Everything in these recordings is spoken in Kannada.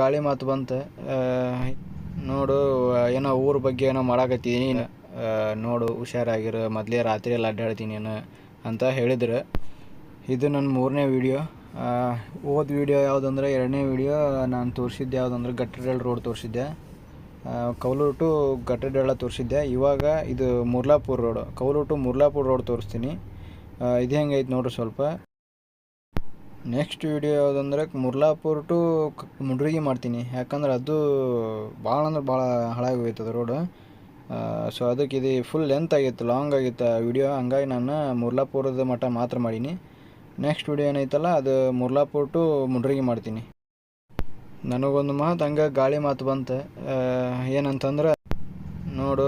ಗಾಳಿ ಮಾತು ಬಂತ. ನೋಡು ಏನೋ ಊರ ಬಗ್ಗೆ ಏನೋ ಮಾಡಾಕತ್ತೀನಿ ನೋಡು, ಹುಷಾರಾಗಿರು, ಮೊದಲೇ ರಾತ್ರಿ ಎಲ್ಲ ಅಡ್ಡಾಡ್ತೀನಿ ಏನು ಅಂತ ಹೇಳಿದ್ರು. ಇದು ನನ್ನ ಮೂರನೇ ವಿಡಿಯೋ ಓದ್ ವಿಡಿಯೋ ಯಾವುದಂದ್ರೆ, ಎರಡನೇ ವಿಡಿಯೋ ನಾನು ತೋರಿಸಿದ್ದೆ ಯಾವುದಂದ್ರೆ ಗಟ್ಟರಲ್ ರೋಡ್ ತೋರಿಸಿದ್ದೆ. ಕೌಲೂರು ಟು ಗಟ್ಟಡಳ ತೋರಿಸಿದ್ದೆ. ಇವಾಗ ಇದು Murlapura road. Kaulur to Murlapura road ತೋರಿಸ್ತೀನಿ. ಇದು ಹೆಂಗೈತೆ ನೋಡ್ರಿ ಸ್ವಲ್ಪ. ನೆಕ್ಸ್ಟ್ ವಿಡಿಯೋ ಯಾವುದಂದ್ರೆ ಮುರ್ಲಾಪುರ್ ಟು ಮುಂಡ್ರಿಗಿ ಮಾಡ್ತೀನಿ. ಯಾಕಂದ್ರೆ ಅದು ಭಾಳ ಅಂದ್ರೆ ಭಾಳ ಹಾಳಾಗಿ ಹೋಯ್ತದ ರೋಡ್ ಸೊ ಅದಕ್ಕೆ ಇದು ಫುಲ್ ಲೆಂತ್ ಆಗಿತ್ತು ಲಾಂಗ್ ಆಗಿತ್ತು ವಿಡಿಯೋ. ಹಂಗಾಗಿ ನಾನು ಮುರ್ಲಾಪುರದ ಮಠ ಮಾತ್ರ ಮಾಡೀನಿ. ನೆಕ್ಸ್ಟ್ ವಿಡಿಯೋ ಏನೈತಲ್ಲ, ಅದು ಮುರ್ಲಾಪುರ್ ಟು ಮುಂಡ್ರಿಗಿ ಮಾಡ್ತೀನಿ. ನನಗೊಂದು ಮಾತು ಹಂಗೆ ಗಾಳಿ ಮಾತು ಬಂತು. ಏನಂತಂದ್ರೆ, ನೋಡು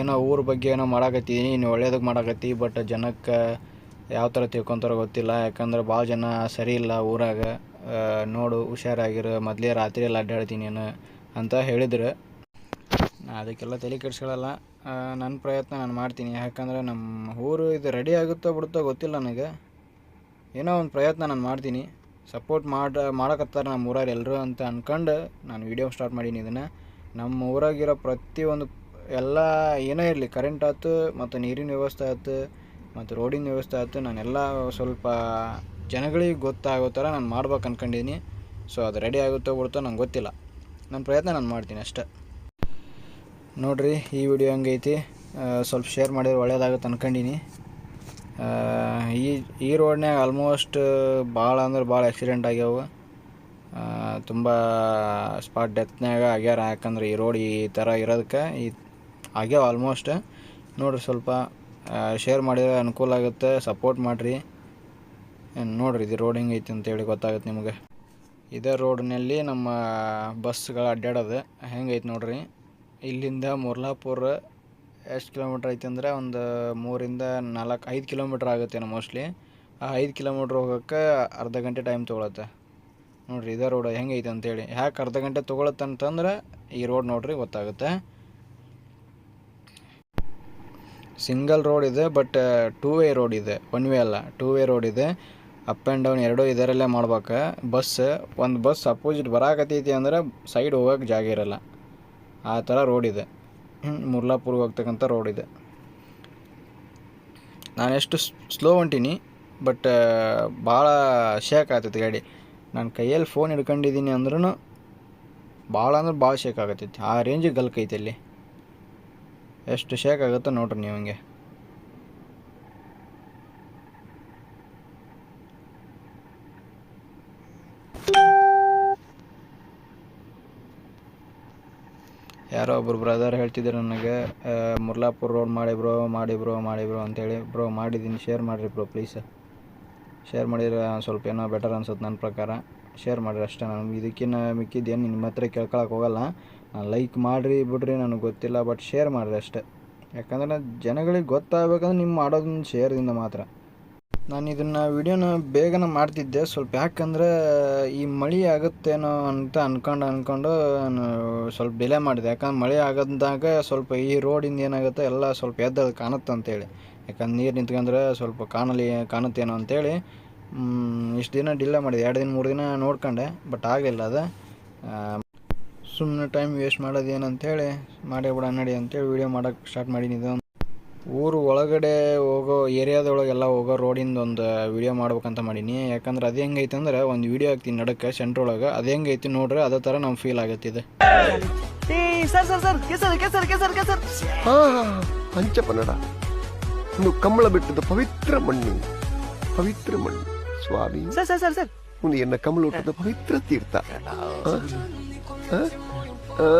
ಏನೋ ಊರ ಬಗ್ಗೆ ಏನೋ ಮಾಡಾಕತ್ತೀನಿ ನೀನು ಒಳ್ಳೇದಕ್ಕೆ ಮಾಡಾಕತ್ತಿ ಬಟ್ ಜನಕ್ಕೆ ಯಾವ ಥರ ತಿಳ್ಕೊತಾರೋ ಗೊತ್ತಿಲ್ಲ. ಯಾಕಂದ್ರೆ ಭಾಳ ಜನ ಸರಿ ಇಲ್ಲ ಊರಾಗ. ನೋಡು, ಹುಷಾರಾಗಿರು, ಮೊದಲೇ ರಾತ್ರಿ ಎಲ್ಲ ಅಡ್ಡಾಡ್ತೀನಿ ಏನು ಅಂತ ಹೇಳಿದ್ರು. ನಾ ಅದಕ್ಕೆಲ್ಲ ತಲೆ ಕೆಡ್ಸ್ಕೊಳ್ಳಲ್ಲ ನನ್ನ ಪ್ರಯತ್ನ ನಾನು ಮಾಡ್ತೀನಿ. ಯಾಕಂದ್ರೆ ನಮ್ಮ ಊರು ಇದು ರೆಡಿ ಆಗುತ್ತೋ ಬಿಡುತ್ತೋ ಗೊತ್ತಿಲ್ಲ ನನಗೆ. ಏನೋ ಒಂದು ಪ್ರಯತ್ನ ನಾನು ಮಾಡ್ತೀನಿ. ಸಪೋರ್ಟ್ ಮಾಡಿ ಮಾಡಕತ್ತಾರೆ ನಮ್ಮ ಊರಾಗ ಎಲ್ಲರೂ ಅಂತ ಅನ್ಕೊಂಡು ನಾನು ವೀಡಿಯೋ ಸ್ಟಾರ್ಟ್ ಮಾಡೀನಿ ಇದನ್ನು. ನಮ್ಮ ಊರಾಗಿರೋ ಪ್ರತಿಯೊಂದು ಎಲ್ಲ ಏನೇ ಇರಲಿ ಕರೆಂಟ್ ಆಯ್ತು ಮತ್ತು ನೀರಿನ ವ್ಯವಸ್ಥೆ ಆಯ್ತು ಮತ್ತು ರೋಡಿನ ವ್ಯವಸ್ಥೆ ಆಯ್ತು ನಾನೆಲ್ಲ ಸ್ವಲ್ಪ ಜನಗಳಿಗೆ ಗೊತ್ತಾಗೋ ಥರ ನಾನು ಮಾಡ್ಬೇಕು ಅಂದ್ಕೊಂಡಿದ್ದೀನಿ ಸೊ ಅದು ರೆಡಿ ಆಗುತ್ತೋ ಬಿಡುತ್ತೋ ನಂಗೆ ಗೊತ್ತಿಲ್ಲ. ನನ್ನ ಪ್ರಯತ್ನ ನಾನು ಮಾಡ್ತೀನಿ ಅಷ್ಟೇ. ನೋಡಿರಿ ಈ ವಿಡಿಯೋ ಹಂಗೈತಿ? ಸ್ವಲ್ಪ ಶೇರ್ ಮಾಡಿದ್ರೆ ಒಳ್ಳೆಯದಾಗುತ್ತೆ ಅನ್ಕೊಂಡಿನಿ ಆ, ಈ ಈ ರೋಡ್ನ್ಯಾಗ ಆಲ್ಮೋಸ್ಟ್ ಭಾಳ ಅಂದ್ರೆ ಭಾಳ ಆಕ್ಸಿಡೆಂಟ್ ಆಗ್ಯಾವ. ತುಂಬ ಸ್ಪಾಟ್ ಡೆತ್ನಾಗ ಆಗ್ಯಾರ ಯಾಕಂದ್ರೆ ಈ ರೋಡ್ ಈ ಥರ ಇರೋದಕ್ಕೆ ಈ ಆಗ್ಯಾವ ಆಲ್ಮೋಸ್ಟ್ ನೋಡ್ರಿ ಸ್ವಲ್ಪ ಶೇರ್ ಮಾಡಿದ್ರೆ ಅನುಕೂಲ ಆಗುತ್ತೆ ಸಪೋರ್ಟ್ ಮಾಡಿರಿ. ನೋಡ್ರಿ ಇದು ರೋಡ್ ಹೆಂಗೈತಿ ಅಂತೇಳಿ ಗೊತ್ತಾಗುತ್ತೆ ನಿಮಗೆ. ಇದೇ ರೋಡ್ನಲ್ಲಿ ನಮ್ಮ ಬಸ್ಗಳು ಅಡ್ಡಾಡೋದು ಹೆಂಗೈತೆ ನೋಡ್ರಿ. ಇಲ್ಲಿಂದ ಮುರ್ಲಾಪುರ ಎಷ್ಟು ಕಿಲೋಮೀಟ್ರ್ ಐತಿ ಅಂದರೆ ಒಂದು ಮೂರಿಂದ ನಾಲ್ಕು, ಐದು ಕಿಲೋಮೀಟ್ರ್ ಆಗುತ್ತೆ ಮೋಸ್ಟ್ಲಿ ಆ ಐದು ಕಿಲೋಮೀಟ್ರ್ ಹೋಗೋಕ್ಕೆ ಅರ್ಧ ಗಂಟೆ ಟೈಮ್ ತೊಗೊಳತ್ತೆ. ನೋಡಿರಿ, ಇದೇ ರೋಡ್ ಹೆಂಗೈತೆ ಅಂತೇಳಿ. ಯಾಕೆ ಅರ್ಧ ಗಂಟೆ ತೊಗೊಳತ್ತೆ ಅಂತಂದ್ರೆ ಈ ರೋಡ್ ನೋಡ್ರಿ ಗೊತ್ತಾಗುತ್ತೆ. ಸಿಂಗಲ್ ರೋಡ್ ಇದೆ ಬಟ್ ಟೂ ವೇ ರೋಡ್ ಇದೆ. ಒನ್ ವೇ ಅಲ್ಲ ಟೂ ವೇ ರೋಡ್ ಇದೆ. ಅಪ್ ಆ್ಯಂಡ್ ಡೌನ್ ಎರಡೂ ಇದರಲ್ಲೇ ಮಾಡ್ಬೇಕು. ಬಸ್ ಒಂದು ಬಸ್ ಅಪೋಸಿಟ್ ಬರಾಕತ್ತೈತಿ ಅಂದ್ರೆ ಸೈಡ್ ಹೋಗೋಕೆ ಜಾಗ ಇರಲ್ಲ. ಆ ಥರ ರೋಡ್ ಇದೆ. ಮುರ್ಲಾಪುರ್ಗೆ ಹೋಗ್ತಕ್ಕಂಥ ರೋಡ್ ಇದೆ. ನಾನು ಎಷ್ಟು ಸ್ಲೋ ಹೊಂಟೀನಿ ಬಟ್ ಭಾಳ ಶೇಕ್ ಆಗ್ತೈತಿ ಗಾಡಿ. ನಾನು ಕೈಯಲ್ಲಿ ಫೋನ್ ಹಿಡ್ಕೊಂಡಿದ್ದೀನಿ ಅಂದ್ರೂ ಭಾಳ ಅಂದ್ರೆ ಭಾಳ ಶೇಕ್ ಆಗತ್ತೈತಿ ಆ ರೇಂಜಿಗೆ ಗಲ್ಕೈತಿ ಅಲ್ಲಿ. ಎಷ್ಟು ಶೇಕ್ ಆಗುತ್ತೋ ನೋಡ್ರಿ ನೀವು ಹಂಗೆ. ಯಾರೋ ಒಬ್ರು ಬ್ರದರ್ ಹೇಳ್ತಿದ್ರು ನನಗೆ ಮುರ್ಲಾಪುರ ರೋಡ್ ಮಾಡಿ ಬ್ರೋ ಮಾಡಿ ಬ್ರೋ ಮಾಡಿ ಬ್ರೋ ಅಂತೇಳಿ ಬ್ರೋ ಮಾಡಿದ್ದೀನಿ ಶೇರ್ ಮಾಡಿರಿ ಬ್ರೋ ಪ್ಲೀಸ್ ಶೇರ್ ಮಾಡಿದ್ರೆ ಸ್ವಲ್ಪ ಏನೋ ಬೆಟರ್ ಅನ್ಸುತ್ತೆ ನನ್ನ ಪ್ರಕಾರ. ಶೇರ್ ಮಾಡಿರಿ ಅಷ್ಟೇ ನಾನು. ಇದಕ್ಕಿನ್ನ ಮಿಕ್ಕಿದ್ದೇನು ನಿಮ್ಮ ಹತ್ರ ಕೇಳ್ಕೊಳಕ್ಕೆ ಹೋಗಲ್ಲ. ನಾನು ಲೈಕ್ ಮಾಡಿರಿ ಬಿಡ್ರಿ, ನನಗೆ ಗೊತ್ತಿಲ್ಲ ಬಟ್ ಶೇರ್ ಮಾಡಿರಿ ಅಷ್ಟೇ. ಯಾಕಂದ್ರೆ ಜನಗಳಿಗೆ ಗೊತ್ತಾಗಬೇಕಂದ್ರೆ ನಿಮ್ಮ ಮಾಡೋದನ್ನ ಶೇರ್ದಿಂದ ಮಾತ್ರ. ನಾನು ಇದನ್ನು ವಿಡಿಯೋನ ಬೇಗನೆ ಮಾಡ್ತಿದ್ದೆ. ಸ್ವಲ್ಪ ಯಾಕಂದ್ರೆ ಈ ಮಳೆ ಆಗುತ್ತೇನೋ ಅಂತ ಅಂದ್ಕೊಂಡು ಅಂದ್ಕೊಂಡು ನಾನು ಸ್ವಲ್ಪ ಡಿಲೇ ಮಾಡಿದೆ. ಯಾಕಂದ್ರೆ ಮಳೆ ಆಗದಾಗ ಸ್ವಲ್ಪ ಈ ರೋಡಿಂದ ಏನಾಗುತ್ತೆ ಎಲ್ಲ ಸ್ವಲ್ಪ ಎದ್ದು ಕಾಣುತ್ತೆ ಅಂತೇಳಿ. ಯಾಕಂದ್ರೆ ನೀರು ನಿಂತ್ಕೊಂಡ್ರೆ ಸ್ವಲ್ಪ ಕಾಣಲಿ, ಕಾಣುತ್ತೇನೋ ಅಂತೇಳಿ. ಇಷ್ಟು ದಿನ ಡಿಲೇ ಮಾಡಿದೆ. ಎರಡು ದಿನ, ಮೂರು ದಿನ ನೋಡ್ಕೊಂಡೆ ಬಟ್ ಆಗಲಿಲ್ಲ ಅದು. ಸುಮ್ಮನೆ ಟೈಮ್ ವೇಸ್ಟ್ ಮಾಡೋದು ಏನಂತೇಳಿ ಮಾಡೇ ಬಿಡ ನಡಿ ಅಂತೇಳಿ ವಿಡಿಯೋ ಮಾಡೋಕ್ಕೆ ಸ್ಟಾರ್ಟ್ ಮಾಡೀನಿ ಇದು. ಊರು ಒಳಗಡೆ ಹೋಗೋ ಏರಿಯಾದೊಳಗೆಲ್ಲ ಹೋಗೋ ರೋಡಿಂದ ಒಂದು ವಿಡಿಯೋ ಮಾಡ್ಬೇಕಂತ ಮಾಡೀನಿ. ಯಾಕಂದ್ರೆ ಅದು ಹೆಂಗೈತೆ ಅಂದ್ರೆ ಒಂದು ವಿಡಿಯೋ ಹಾಕ್ತೀನಿ ನಡಕ್ಕೆ ಸೆಂಟ್ರ್ ಒಳಗೆ. ಅದು ಹೆಂಗೈತಿ ನೋಡ್ರಿ ಅದೇ ಥರ ನಮ್ಗೆ ಫೀಲ್ ಆಗತ್ತೆ ಇದು ಸರ್ ಸರ್ ಸರ್ ಕೆಸರು ಕೆಸರು ಕೆಸರು ಕೆಸರು. ಹಾ ಪಂಚಪನ್ನಡ. ಇನ್ನು ಕಂಬಳ ಬೆಟ್ಟದ ಪವಿತ್ರ ಮಣ್ಣು. ಪವಿತ್ರ ಮಣ್ಣು. ಸ್ವಾಮಿ. Sir sir sir sir. ಒಂದು ಎನ್ನ ಕಮಲೋಟದ ಪವಿತ್ರ ತೀರ್ಥ. ಆ? ಆ? ಆ?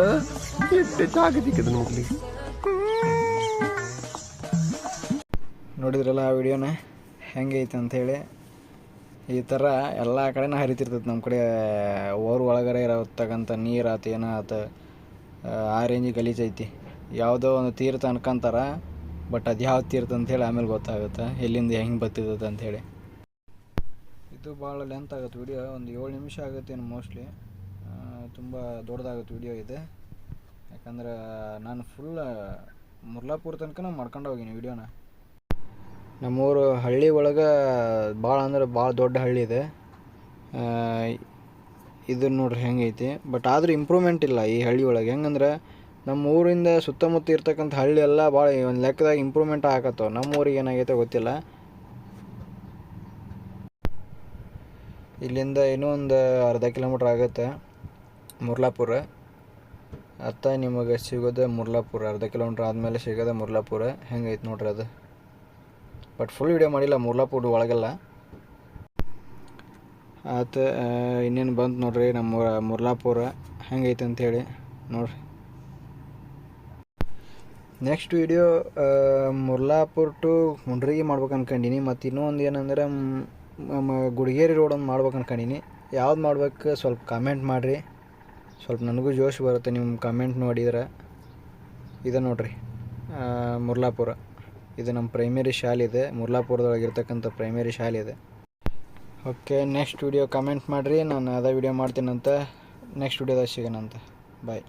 ಎಡ್ಡೆ ಜಾಗತಿಕದ ನೋಡ್ಲಿ ನೋಡಿದ್ರಲ್ಲ ಆ ವಿಡಿಯೋನ? ಹೆಂಗೈತೆ ಅಂಥೇಳಿ. ಈ ಥರ ಎಲ್ಲ ಕಡೆನೂ ಹರಿತಿರ್ತೈತೆ ನಮ್ಮ ಕಡೆ. ಓರ್ ಒಳಗಡೆ ಇರತಕ್ಕಂಥ ನೀರು ಆತು ಏನೋ ಆತು ಆ, ರೇಂಜಿಗೆ ಗಲೀಜೈತಿ. ಯಾವುದೋ ಒಂದು ತೀರ್ಥ ಅನ್ಕೊಂತಾರ ಬಟ್ ಅದು ಯಾವ ತೀರ್ಥ ಅಂಥೇಳಿ ಆಮೇಲೆ ಗೊತ್ತಾಗುತ್ತೆ. ಎಲ್ಲಿಂದ ಹೆಂಗೆ ಬತ್ತಿದ್ದ ಅಂಥೇಳಿ. ಇದು ಭಾಳ ಲೆಂತ್ ಆಗುತ್ತೆ ವಿಡಿಯೋ ಒಂದು ಏಳು ನಿಮಿಷ ಆಗುತ್ತೆ ಮೋಸ್ಟ್ಲಿ ತುಂಬ ದೊಡ್ಡದಾಗುತ್ತೆ ವಿಡಿಯೋ ಇದೆ. ಯಾಕಂದ್ರೆ ನಾನು ಫುಲ್ ಮುರ್ಲಾಪುರ ತನಕ ಮಾಡ್ಕೊಂಡು ಹೋಗಿನಿ ವಿಡಿಯೋನ. ನಮ್ಮೂರು ಹಳ್ಳಿ ಒಳಗೆ ಭಾಳ ಅಂದ್ರೆ ಭಾಳ ದೊಡ್ಡ ಹಳ್ಳಿ ಇದೆ. ಇದು ನೋಡ್ರಿ ಹೆಂಗೈತಿ. ಬಟ್ ಆದರೂ ಇಂಪ್ರೂವ್ಮೆಂಟ್ ಇಲ್ಲ ಈ ಹಳ್ಳಿ ಒಳಗೆ. ಹೆಂಗಂದ್ರೆ ನಮ್ಮ ಊರಿಂದ ಸುತ್ತಮುತ್ತ ಇರ್ತಕ್ಕಂಥ ಹಳ್ಳಿ ಎಲ್ಲ ಭಾಳ ಒಂದು ಲೆಕ್ಕದಾಗ ಇಂಪ್ರೂವ್ಮೆಂಟ್ ಆಗತ್ತವ. ನಮ್ಮ ಊರಿಗೆ ಏನಾಗೈತೆ ಗೊತ್ತಿಲ್ಲ. ಇಲ್ಲಿಂದ ಇನ್ನೂ ಒಂದು ಅರ್ಧ ಕಿಲೋಮೀಟ್ರ್ ಆಗುತ್ತೆ ಮುರ್ಲಾಪುರ. ಅತ್ತ ನಿಮಗೆ ಸಿಗೋದು ಮುರ್ಲಾಪುರ. ಅರ್ಧ ಕಿಲೋಮೀಟ್ರ್ ಆದಮೇಲೆ ಸಿಗೋದು ಮುರ್ಲಾಪುರ. ಹೆಂಗೈತೆ ನೋಡ್ರಿ ಅದು? ಬಟ್ ಫುಲ್ ವಿಡಿಯೋ ಮಾಡಿಲ್ಲ, ಮುರ್ಲಾಪುರ ಒಳಗೆಲ್ಲ. ಆತ ಇನ್ನೇನು ಬಂತು ನೋಡ್ರಿ ನಮ್ಮ ಮುರ್ಲಾಪುರ. ಹೆಂಗೈತೆ ಅಂಥೇಳಿ ನೋಡ್ರಿ. Next video Murlapur to Mundrigi ಮಾಡ್ಬೇಕು ಅನ್ಕಂಡೀನಿ. ಮತ್ತು ಇನ್ನೂ ಒಂದು ಏನಂದ್ರೆ ನಮ್ಮ ಗುಡಿಗೇರಿ ರೋಡ್ ಒಂದು ಮಾಡ್ಬೇಕು ಅನ್ಕಂಡೀನಿ. ಯಾವ್ದು ಮಾಡ್ಬೇಕು ಸ್ವಲ್ಪ ಕಮೆಂಟ್ ಮಾಡಿರಿ. ಸ್ವಲ್ಪ ನನಗೂ ಜೋಶ್ ಬರುತ್ತೆ ನಿಮ್ಮ ಕಮೆಂಟ್ ನೋಡಿದ್ರೆ. ಇದು ನೋಡ್ರಿ ಮುರ್ಲಾಪುರ. ಇದು ನಮ್ಮ ಪ್ರೈಮರಿ ಶಾಲೆ ಇದೆ. ಮುರ್ಲಾಪುರದೊಳಗಿರ್ತಕ್ಕಂಥ ಪ್ರೈಮರಿ ಶಾಲೆ ಇದೆ. ಓಕೆ ನೆಕ್ಸ್ಟ್ ವಿಡಿಯೋ ಕಮೆಂಟ್ ಮಾಡಿರಿ. ನಾನು ಅದೇ ವಿಡಿಯೋ ಮಾಡ್ತೀನಂತ. ನೆಕ್ಸ್ಟ್ ವಿಡಿಯೋದಾಗ ಸಿಗೋಣಂತ. ಬಾಯ್